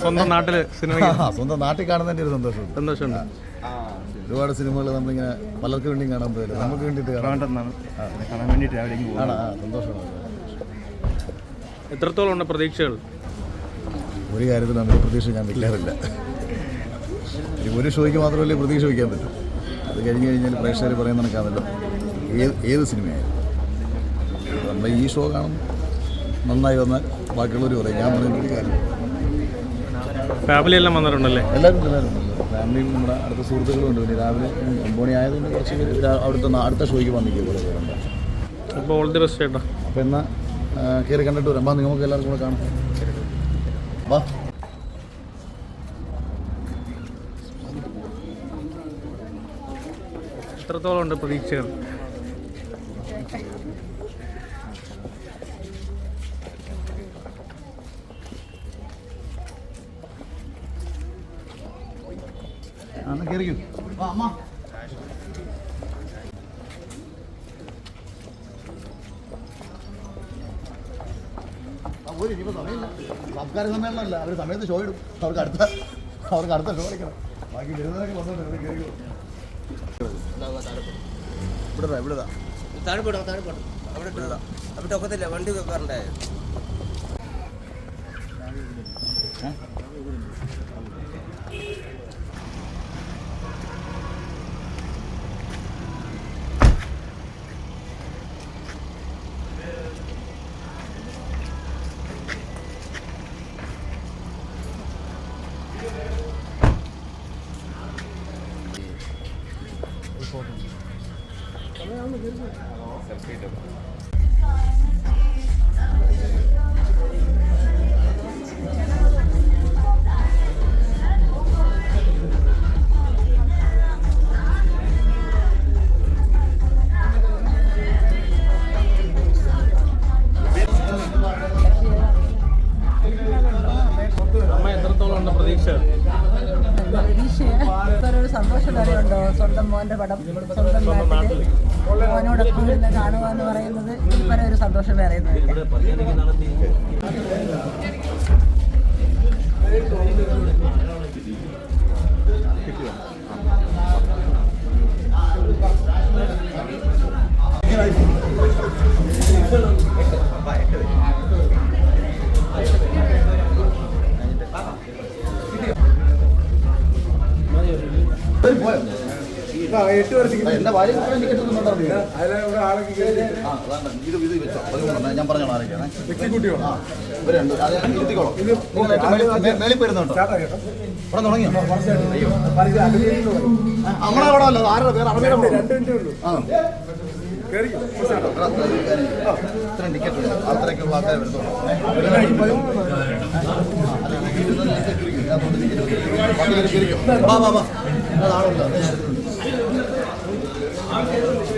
സ്വന്തം നാട്ടിൽ സിനിമ ആ, സ്വന്തം നാട്ടിൽ കാണുന്നതിന്റെ ഒരു സന്തോഷമുണ്ട്. സന്തോഷമുണ്ട് ഒരുപാട് സിനിമകൾ നമ്മളിങ്ങനെ പലർക്ക് വേണ്ടി കാണാൻ പോയില്ല നമുക്ക് വേണ്ടിയിട്ട് കാണാം. കാണാൻ വേണ്ടിയിട്ട് സന്തോഷമാണ്. എത്രത്തോളം ഉണ്ട് പ്രതീക്ഷകൾ? ഒരു കാര്യത്തിൽ നമ്മൾ പ്രതീക്ഷ ഞാൻ വെക്കാറില്ല. ഒരു ഷോയ്ക്ക് മാത്രമല്ലേ പ്രതീക്ഷ വയ്ക്കാൻ പറ്റും. അത് കഴിഞ്ഞ് കഴിഞ്ഞാൽ പ്രേക്ഷകർ പറയുന്ന കണക്കാണല്ലോ. ഏത് ഏത് സിനിമയായാലും. നമ്മൾ ഈ ഷോ കാണും. നന്നായി വന്നാൽ ബാക്കിയുള്ളവർ പറയും ഞാൻ പറയുന്ന ഒരു കാര്യം. ഫാമിലി എല്ലാം വന്നിട്ടുണ്ടല്ലേ? എല്ലാവരും എല്ലാവരും ഫാമിലിയും നമ്മുടെ അടുത്ത സുഹൃത്തുക്കളും ഉണ്ട് പിന്നെ രാവിലെ ഒമ്പണി ആയതുകൊണ്ട് കുറച്ച് പേര് അവിടുത്തെ അടുത്ത ഷോയ്ക്ക് വന്നിരിക്കും അപ്പോൾ ഓൾ ദി ബെസ്റ്റ് ചേട്ടാ. അപ്പോൾ എന്നാൽ കയറി കണ്ടിട്ട് വരാം. അപ്പം നിങ്ങൾക്ക് എല്ലാവർക്കും കൂടെ കാണാം. വാ. എത്രത്തോളം ഉണ്ട് പ്രതീക്ഷകൾ? ഒരു ഇനിയിപ്പോൾ സമയമില്ല. സംസ്കാര സമ്മേളനമല്ല. അവർ സമയത്ത് ഷോ ഇടും. അവർക്ക് അടുത്ത അവർക്ക് അടുത്ത ഷോ കളിക്കണം. ബാക്കി വരുന്നതൊക്കെ വന്നോണ്ട് കയറി ഇവിടെ ഇവിടെ താഴെ പോടാ താഴെ പോടാ. അവിടെ അവിടെ ഒക്കത്തില്ല വണ്ടി വെക്കാറുണ്ടായ ಫೋಟೋ അറിയുണ്ടോ സ്വന്തം മോന്റെ പടം സ്വന്തം നാട്ടിൽ. മോനോടൊപ്പം ഇരുന്ന് കാണുക എന്ന് പറയുന്നത് ഇതുവരെ ഒരു സന്തോഷം വേറെ ഒന്നുമില്ല എന്റെ ഭാര്യ ടിക്കറ്റ് ഒന്നും അതാണ് ഇത് ഇത് വെച്ചോ. പതിമൂന്നെണ്ണം ഞാൻ പറഞ്ഞോളാം ആരൊക്കെയാണ്. ആ ഇവരുണ്ട് അത് ഞാൻ ഇരുത്തിക്കോളാം മേളിൽ- പോയിരുന്നുണ്ടോ ഇവിടെ തുടങ്ങിയോ നമ്മളെ അവിടെ അല്ല ആരുടെ പേര്? അറബിയുടെ ആ. ഇത്രയും ടിക്കറ്റ് അത്രയ്ക്കുള്ള ആൾക്കാരെ വരുന്നുള്ളൂ വാ വാ വാ അതാണല്ലോ Thank you.